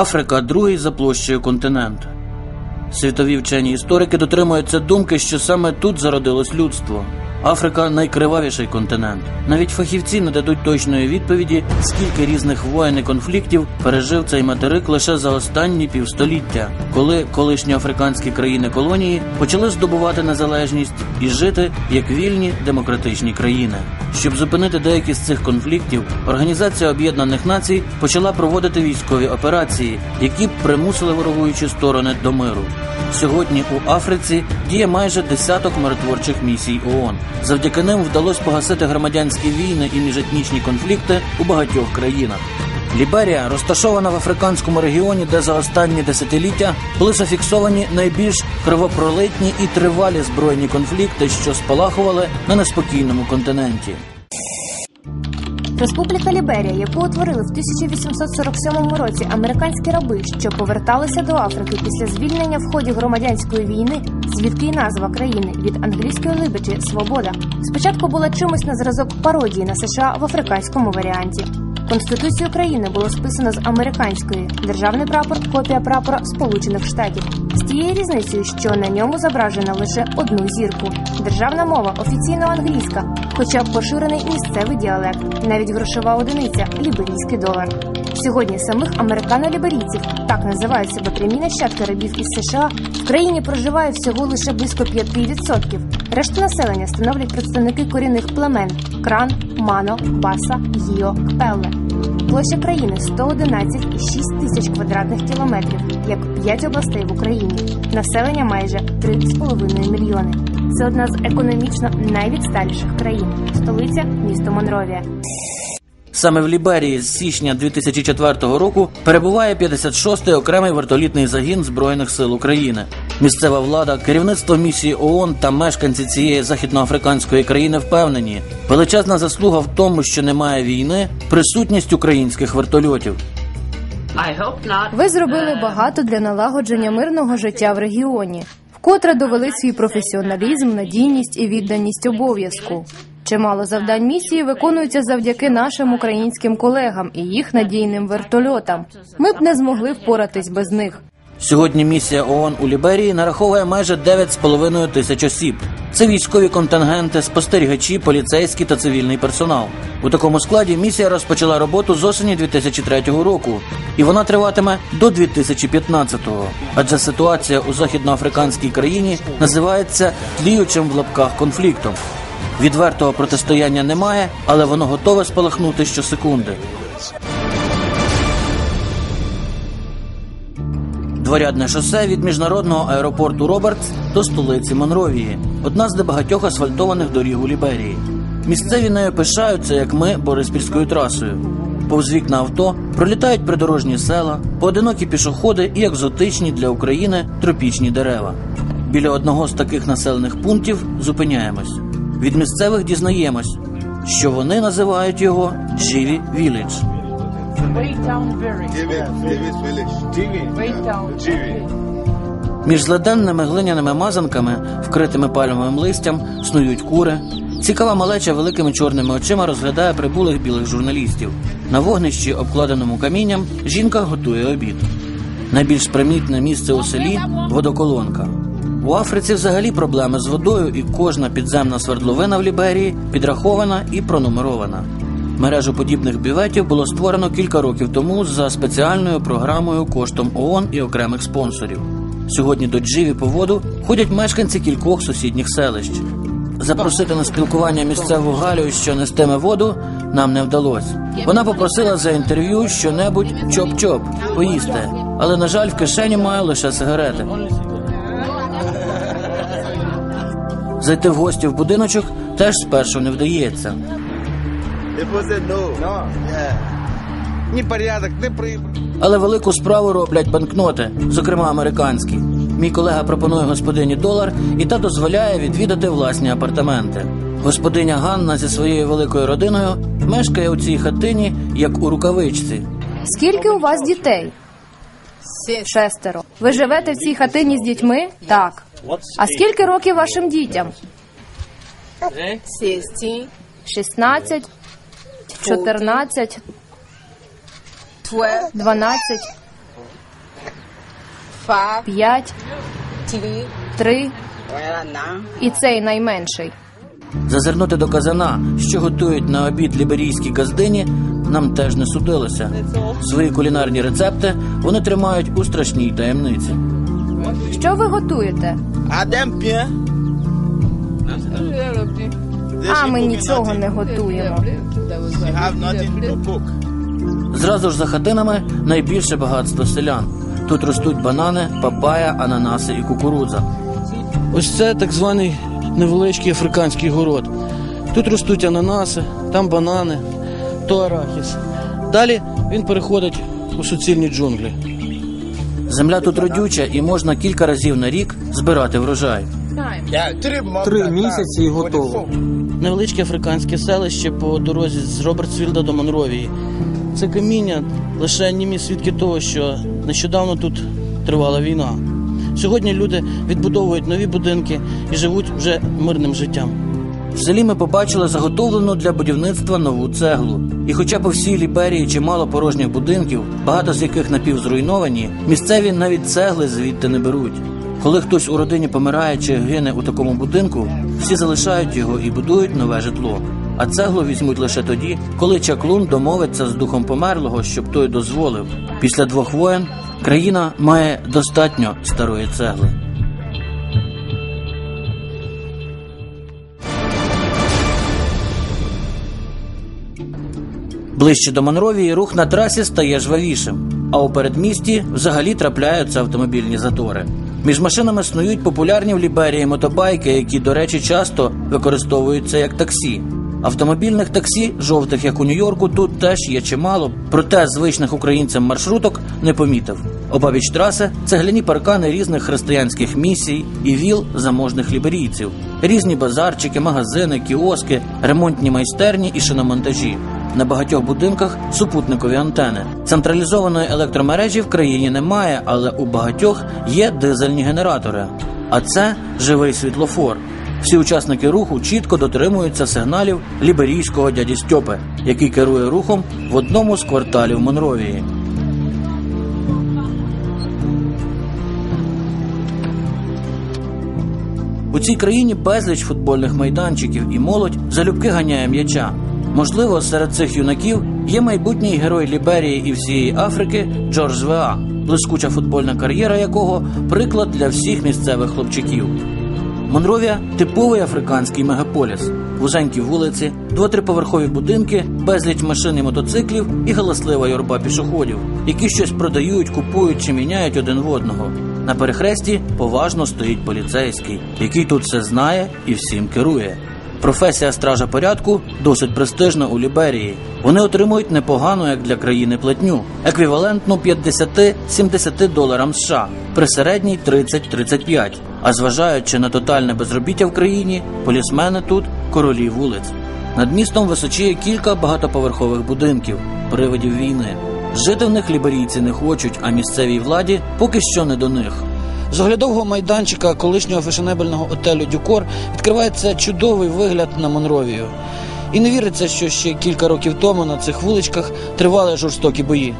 Африка другий за площею континент. Світові вчені історики дотримуються думки, що саме тут зародилось людство. Африка найкривавіший континент. Навіть фахівці не дадуть точної відповіді, скільки різних воєн і конфліктів пережив цей материк лише за останні півстоліття, коли колишні африканські країни колонії почали здобувати незалежність і жити як вільні демократичні країни. Щоб зупинити деякі з цих конфліктів, Організація Об'єднаних Націй почала проводити військові операції, які б примусили ворогуючі сторони до миру. Сьогодні у Африці діє майже десяток миротворчих місій ООН. Завдяки ним вдалося погасити громадянські війни і міжетнічні конфлікти у багатьох країнах. Ліберія розташована в африканському регіоні, де за останні десятиліття були зафіксовані найбільш кровопролитні і тривалі збройні конфлікти, що спалахували на неспокійному континенті. Республіка Ліберія, яку утворили в 1847 році американські раби, що поверталися до Африки після звільнення в ході громадянської війни, звідки й назва країни від англійської либечі Свобода, спочатку була чимось на зразок пародії на США в африканському варіанті. Конституцію країни було списано з американської державний прапор, копія прапора Сполучених Штатів з тією різницею, що на ньому зображено лише одну зірку. Державна мова офіційно англійська, хоча поширений місцевий діалект, навіть грошова одиниця ліберійський долар. Сьогодні самих американо-ліберійців, так називають себе прямі нащадки рабів із США, в країні проживає всього лише близько 5%. Решту населення становлять представники корінних племен Кран, Мано, Баса, Гіо, Кпелле. Площа країни 111,6 тисяч квадратних кілометрів, як 5 областей в Україні. Населення майже 3,5 мільйони. Це одна з економічно найвідсталіших країн. Столиця місто Монровія. Саме в Ліберії з січня 2004 року перебуває 56-й окремий вертолітний загін Збройних сил України. Місцева влада, керівництво місії ООН та мешканці цієї західноафриканської країни впевнені, величезна заслуга в тому, що немає війни, присутність українських вертольотів. Ви зробили багато для налагодження мирного життя в регіоні, вкотре довели свій професіоналізм, надійність і відданість обов'язку. Чимало завдань місії виконуються завдяки нашим українським колегам і їх надійним вертольотам. Ми б не змогли впоратись без них. Сьогодні місія ООН у Ліберії нараховує майже 9,5 тисяч осіб. Це військові контингенти, спостерігачі, поліцейські та цивільний персонал. У такому складі місія розпочала роботу з осені 2003 року, і вона триватиме до 2015-го. Адже ситуація у західноафриканській країні називається тліючим в лапках конфліктом. Відвертого протистояння немає, але воно готове спалахнути щосекунди. Дворядне шосе від міжнародного аеропорту Робертс до столиці Монровії, одна з небагатьох асфальтованих доріг у Ліберії. Місцеві нею пишаються, як ми, Бориспільською трасою. Повз вікна авто пролітають придорожні села, поодинокі пішоходи і екзотичні для України тропічні дерева. Біля одного з таких населених пунктів зупиняємось. Від місцевих дізнаємось, що вони називають його Дживі Вілідж. Між зледенними глиняними мазанками, вкритими пальмовим листям, снують кури. Цікава малеча великими чорними очима розглядає прибулих білих журналістів. На вогнищі, обкладеному камінням, жінка готує обід. Найбільш примітне місце у селі водоколонка. У Африці взагалі проблеми з водою, і кожна підземна свердловина в Ліберії підрахована і пронумерована. Мережу подібних бюветів було створено кілька років тому за спеціальною програмою коштом ООН і окремих спонсорів. Сьогодні до Дживі по воду ходять мешканці кількох сусідніх селищ. Запросити на спілкування місцеву Галю, що нестиме воду, нам не вдалося. Вона попросила за інтерв'ю щонебудь чоп-чоп поїсти, але на жаль, в кишені має лише сигарети. Зайти в гості в будиночок теж спершу не вдається. Непорядок, не при... Але велику справу роблять банкноти, зокрема американські. Мій колега пропонує господині долар, і та дозволяє відвідати власні апартаменти. Господиня Ганна зі своєю великою родиною мешкає у цій хатині, як у рукавичці. Скільки у вас дітей? Шестеро. Ви живете в цій хатині з дітьми? Так. А скільки років вашим дітям? 16, 14, 12. five, п'ять, three, три well, nine. і цей найменший. Зазирнути до казана, що готують на обід ліберійські газдині, нам теж не судилося. Свої кулінарні рецепти вони тримають у страшній таємниці. Що ви готуєте? Bien. А ми нічого не готуємо. Зразу ж за хатинами найбільше багатство селян. Тут ростуть банани, папая, ананаси і кукурудза. Ось це так званий невеличкий африканський город. Тут ростуть ананаси, там банани, то арахіс. Далі він переходить у суцільні джунглі. Земля тут родюча і можна кілька разів на рік збирати врожай. Три місяці і готово. Невеличке африканське селище по дорозі з Робертсвілда до Монровії. Це каміння лише німі свідки того, що нещодавно тут тривала війна. Сьогодні люди відбудовують нові будинки і живуть вже мирним життям. В селі ми побачили заготовлену для будівництва нову цеглу. І хоча по всій Ліберії чимало порожніх будинків, багато з яких напівзруйновані, місцеві навіть цегли звідти не беруть. Коли хтось у родині помирає чи гине у такому будинку, всі залишають його і будують нове житло. А цеглу візьмуть лише тоді, коли чаклун домовиться з духом померлого, щоб той дозволив. Після двох воєн країна має достатньо старої цегли. Ближче до Монровії рух на трасі стає жвавішим, а у передмісті взагалі трапляються автомобільні затори. Між машинами снують популярні в Ліберії мотобайки, які, до речі, часто використовуються як таксі. Автомобільних таксі, жовтих як у Нью-Йорку, тут теж є чимало, проте звичних українцям маршруток не помітив. Обабіч траси цегляні паркани різних християнських місій і віл заможних ліберійців, різні базарчики, магазини, кіоски, ремонтні майстерні і шиномонтажі. На багатьох будинках супутникові антени. Централізованої електромережі в країні немає, але у багатьох є дизельні генератори. А це живий світлофор. Всі учасники руху чітко дотримуються сигналів ліберійського дяді Стьопи, який керує рухом в одному з кварталів Монровії. У цій країні безліч футбольних майданчиків і молодь залюбки ганяє м'яча. Можливо, серед цих юнаків є майбутній герой Ліберії і всієї Африки Джордж Веа, блискуча футбольна кар'єра якого приклад для всіх місцевих хлопчиків. Монровія типовий африканський мегаполіс. Вузенькі вулиці, двотриповерхові будинки, безліч машин і мотоциклів і галаслива юрба пішоходів, які щось продають, купують чи міняють один в одного. На перехресті поважно стоїть поліцейський, який тут все знає і всім керує. Професія стража порядку досить престижна у Ліберії. Вони отримують непогану, як для країни, платню, еквівалентну 50-70 доларам США, при середній 30-35. А зважаючи на тотальне безробіття в країні, полісмени тут королі вулиць. Над містом височіє кілька багатоповерхових будинків, привидів війни. Жити в них ліберійці не хочуть, а місцевій владі поки що не до них. З оглядового майданчика колишнього фешенебельного отелю Дюкор відкривається чудовий вигляд на Монровію. І не віриться, що ще кілька років тому на цих вуличках тривали жорстокі бої.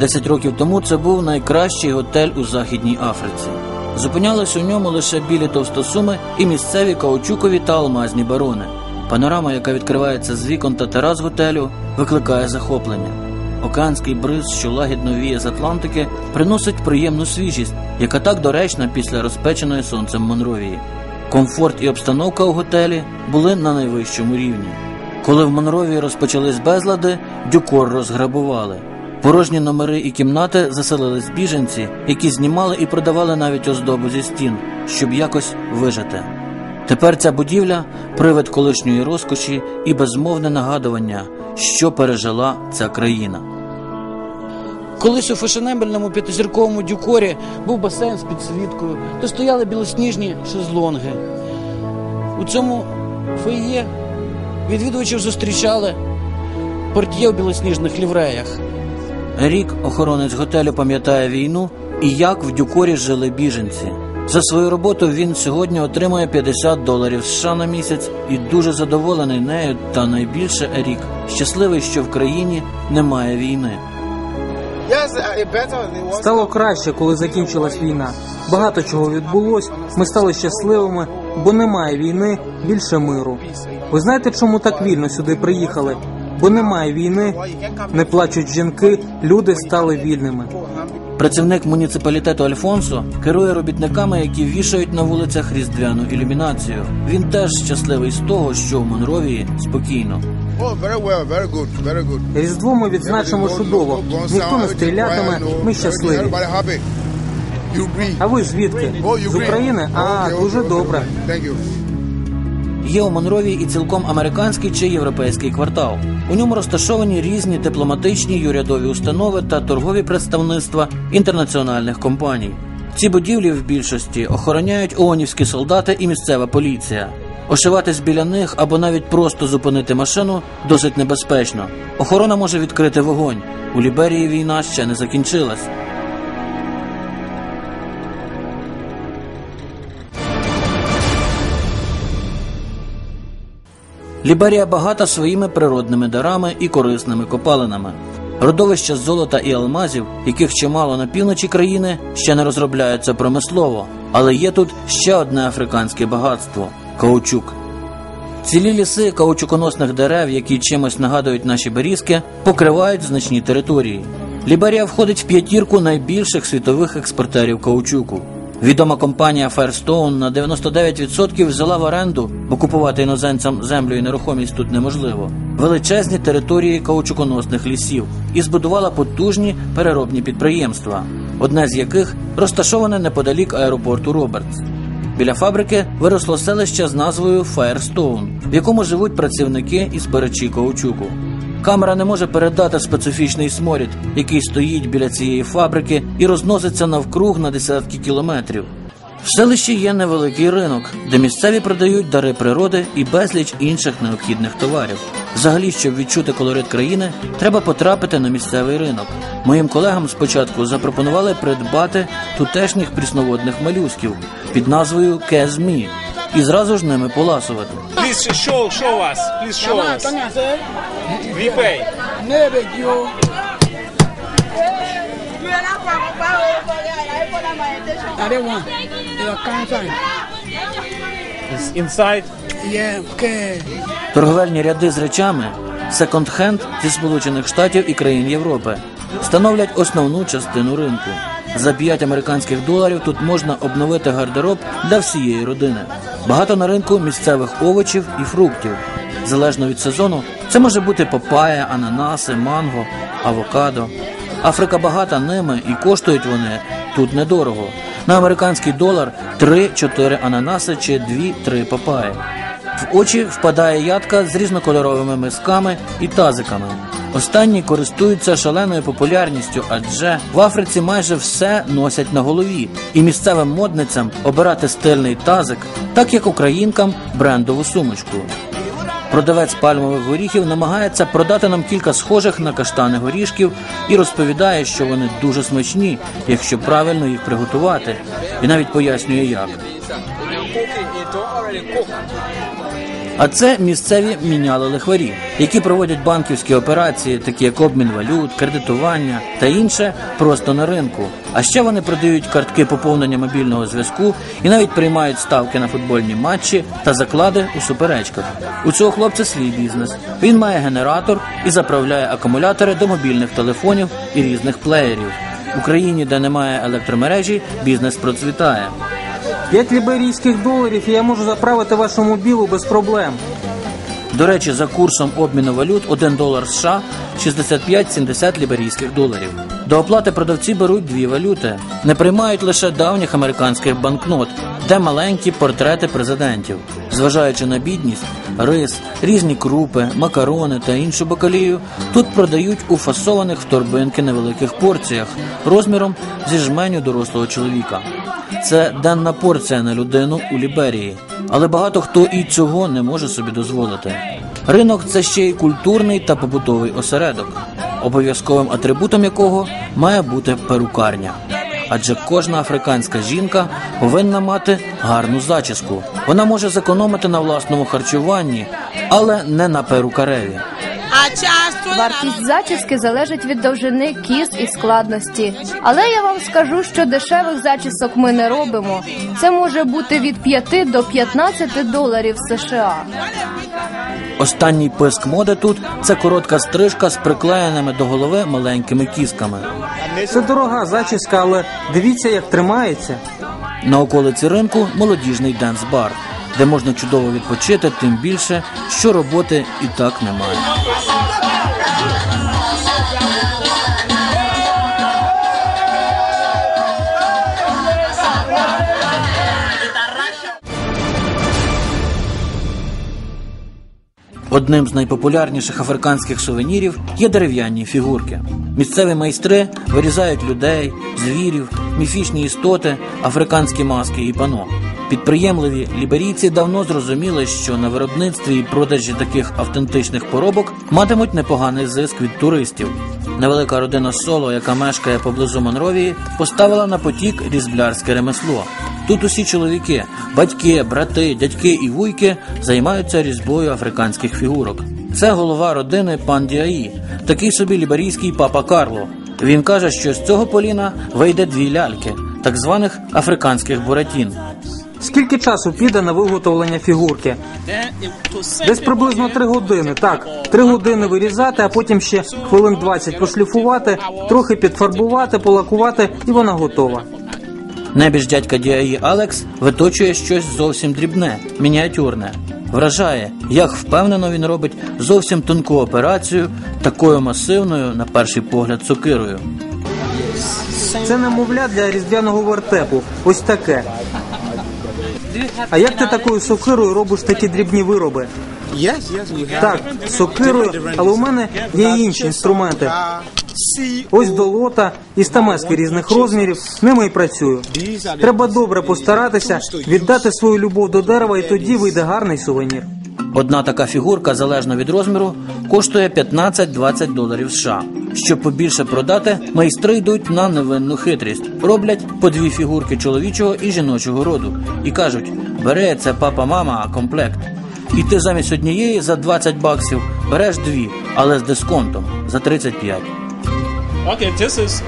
Десять років тому це був найкращий готель у Західній Африці. Зупинялись у ньому лише білі товстосуми і місцеві каучукові та алмазні барони. Панорама, яка відкривається з вікон та терас готелю, викликає захоплення. Океанський бриз, що лагідно віє з Атлантики, приносить приємну свіжість, яка так доречна після розпеченої сонцем Монровії. Комфорт і обстановка у готелі були на найвищому рівні. Коли в Монровії розпочались безлади, дюкор розграбували. Порожні номери і кімнати заселились біженці, які знімали і продавали навіть оздобу зі стін, щоб якось вижити. Тепер ця будівля привид колишньої розкоші і безмовне нагадування, що пережила ця країна. Колись у фешенебельному п'ятизірковому дюкорі був басейн з підсвіткою, де стояли білосніжні шезлонги. У цьому фойє відвідувачів зустрічали портьє у білосніжних лівреях. Рік охоронець готелю пам'ятає війну і як в дюкорі жили біженці. За свою роботу він сьогодні отримує 50 доларів США на місяць і дуже задоволений нею. Та найбільше Ерік щасливий, що в країні немає війни. Стало краще, коли закінчилась війна. Багато чого відбулось. Ми стали щасливими, бо немає війни, більше миру. Ви знаєте, чому так вільно сюди приїхали? Бо немає війни, не плачуть жінки, люди стали вільними. Працівник муніципалітету Альфонсо керує робітниками, які вішають на вулицях різдвяну ілюмінацію. Він теж щасливий з того, що в Монровії спокійно. Oh, very well, very good, very good. Різдво ми відзначимо чудово. Ніхто не стрілятиме, ми щасливі. А ви звідки? Oh, З? України? А, дуже добре. Є у Монровії і цілком американський чи європейський квартал. У ньому розташовані різні дипломатичні й урядові установи та торгові представництва інтернаціональних компаній. Ці будівлі в більшості охороняють ООНівські солдати і місцева поліція. Ошиватись біля них або навіть просто зупинити машину досить небезпечно. Охорона може відкрити вогонь. У Ліберії війна ще не закінчилась. Ліберія багата своїми природними дарами і корисними копалинами. Родовища золота і алмазів, яких чимало на півночі країни, ще не розробляються промислово, але є тут ще одне африканське багатство каучук. Цілі ліси каучуконосних дерев, які чимось нагадують наші берізки, покривають значні території. Ліберія входить в п'ятірку найбільших світових експортерів каучуку. Відома компанія Firestone на 99% взяла в оренду, бо купувати іноземцям землю і нерухомість тут неможливо. Величезні території каучуконосних лісів і збудувала потужні переробні підприємства, одне з яких розташоване неподалік аеропорту Робертс. Біля фабрики виросло селище з назвою Firestone, в якому живуть працівники і збирачі каучуку. Камера не може передати специфічний сморід, який стоїть біля цієї фабрики і розноситься навкруг на десятки кілометрів. В селищі є невеликий ринок, де місцеві продають дари природи і безліч інших необхідних товарів. Взагалі, щоб відчути колорит країни, треба потрапити на місцевий ринок. Моїм колегам спочатку запропонували придбати тутешніх прісноводних малюсків під назвою Кезмі і зразу ж ними поласувати. Please show show us. Please show us. We pay. It's inside. Yeah, okay. Торговельні ряди з речами секонд-хенд зі Сполучених Штатів і країн Європи становлять основну частину ринку. За 5 американських доларів тут можна обновити гардероб для всієї родини. Багато на ринку місцевих овочів і фруктів. Залежно від сезону, це може бути папая, ананаси, манго, авокадо. Африка багата ними і коштують вони тут недорого. На американський долар 3-4 ананаси чи 2-3 папаї. В очі впадає ядка з різнокольоровими мисками і тазиками. Останні користуються шаленою популярністю, адже в Африці майже все носять на голові, і місцевим модницям обирати стильний тазик, так як українкам брендову сумочку. Продавець пальмових горіхів намагається продати нам кілька схожих на каштани горішків і розповідає, що вони дуже смачні, якщо правильно їх приготувати, і навіть пояснює як. А це місцеві міняли лихварі, які проводять банківські операції, такі як обмін валют, кредитування та інше, просто на ринку. А ще вони продають картки поповнення мобільного зв'язку і навіть приймають ставки на футбольні матчі та заклади у суперечках. У цього хлопця свій бізнес. Він має генератор і заправляє акумулятори до мобільних телефонів і різних плеєрів. В Україні, де немає електромережі, бізнес процвітає. 5 ліберійських доларів і я можу заправити вашу мобілу без проблем. До речі, за курсом обміну валют 1 долар США 65-70 ліберійських доларів. До оплати продавці беруть дві валюти. Не приймають лише давніх американських банкнот, де маленькі портрети президентів. Зважаючи на бідність, рис, різні крупи, макарони та іншу бакалію тут продають у фасованих в торбинки невеликих порціях розміром зі жменю дорослого чоловіка. Це денна порція на людину у Ліберії, але багато хто і цього не може собі дозволити. Ринок це ще й культурний та побутовий осередок, обов'язковим атрибутом якого має бути перукарня. Адже кожна африканська жінка повинна мати гарну зачіску. Вона може зекономити на власному харчуванні, але не на перукареві. Вартість зачіски залежить від довжини кіз і складності. Але я вам скажу, що дешевих зачісок ми не робимо. Це може бути від 5 до 15 доларів США. Останній писк моди тут це коротка стрижка з приклеєними до голови маленькими кісками. Це дорога зачіска, але дивіться, як тримається. На околиці ринку молодіжний денс-бар, де можна чудово відпочити, тим більше, що роботи і так немає. Одним з найпопулярніших африканських сувенірів є дерев'яні фігурки. Місцеві майстри вирізають людей, звірів, міфічні істоти, африканські маски і пано. Підприємливі ліберійці давно зрозуміли, що на виробництві і продажі таких автентичних поробок матимуть непоганий зиск від туристів. Невелика родина Соло, яка мешкає поблизу Монровії, поставила на потік різблярське ремесло. Тут усі чоловіки, батьки, брати, дядьки і вуйки займаються різьбою африканських фігурок. Це голова родини пан Діаї, такий собі ліберійський папа Карло. Він каже, що з цього поліна вийде дві ляльки, так званих африканських буратін. Скільки часу піде на виготовлення фігурки? Десь приблизно три години. Так, три години вирізати, а потім ще хвилин 20 пошліфувати, трохи підфарбувати, полакувати, і вона готова. Небіж дядька Діаї Алекс виточує щось зовсім дрібне, мініатюрне. Вражає, як впевнено він робить зовсім тонку операцію, такою масивною, на перший погляд, сокирою. Це немовля для різдвяного вертепу. Ось таке. А як ти такою сокирою робиш такі дрібні вироби? Yes, yes. Так, сокирою, але у мене є інші інструменти. Ось долота і стамески різних розмірів. Ними і працюю. Треба добре постаратися, віддати свою любов до дерева, і тоді вийде гарний сувенір. Одна така фігурка, залежно від розміру, коштує 15-20 доларів США. Щоб побільше продати, майстри йдуть на невинну хитрість. Роблять по дві фігурки чоловічого і жіночого роду і кажуть: бери це папа-мама комплект. І ти замість однієї за 20 баксів береш дві, але з дисконтом за 35. Okay, this is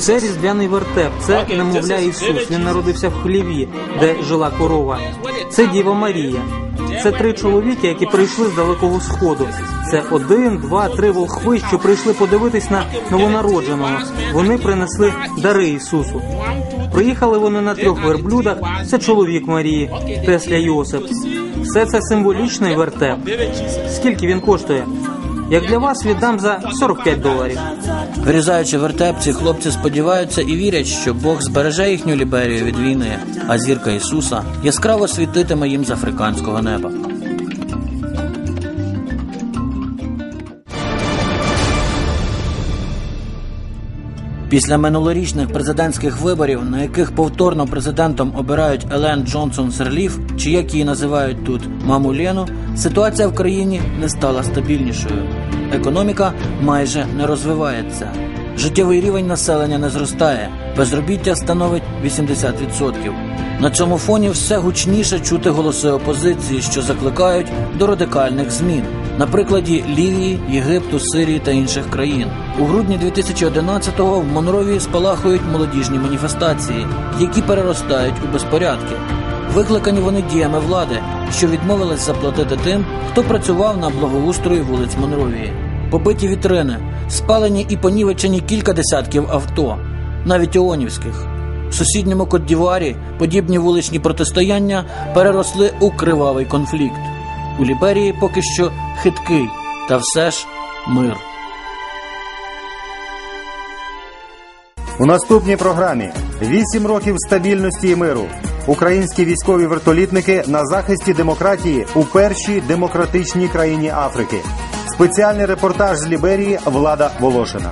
Це різдвяний вертеп, це немовля Ісус. Він народився в хліві, де жила корова. Це Діва Марія. Це три чоловіки, які прийшли з далекого сходу. Це один, два, три волхви, що прийшли подивитись на новонародженого. Вони принесли дари Ісусу. Приїхали вони на трьох верблюдах. Це чоловік Марії, Тесля Йосип. Все це символічний вертеп. Скільки він коштує? Як для вас віддам за 45 доларів. Вирізаючи вертеп, ці хлопці сподіваються і вірять, що Бог збереже їхню ліберію від війни, а зірка Ісуса яскраво світитиме їм з африканського неба. Після минулорічних президентських виборів, на яких повторно президентом обирають Елен Джонсон Серліф, чи як її називають тут маму Лену, ситуація в країні не стала стабільнішою. Економіка майже не розвивається. Життєвий рівень населення не зростає, безробіття становить 80%. На цьому фоні все гучніше чути голоси опозиції, що закликають до радикальних змін. На прикладі Лівії, Єгипту, Сирії та інших країн. У грудні 2011-го в Монровії спалахують молодіжні маніфестації, які переростають у безпорядки. Викликані вони діями влади, що відмовилась заплатити тим, хто працював на благоустрої вулиць Монровії. Побиті вітрини, спалені і понівечені кілька десятків авто, навіть ООНівських. В сусідньому Кот-Дівуарі подібні вуличні протистояння переросли у кривавий конфлікт. У Ліберії поки що хиткий, та все ж мир. У наступній програмі вісім років стабільності і миру. Українські військові вертолітники на захисті демократії у першій демократичній країні Африки. Спеціальний репортаж з Ліберії Влада Волошина.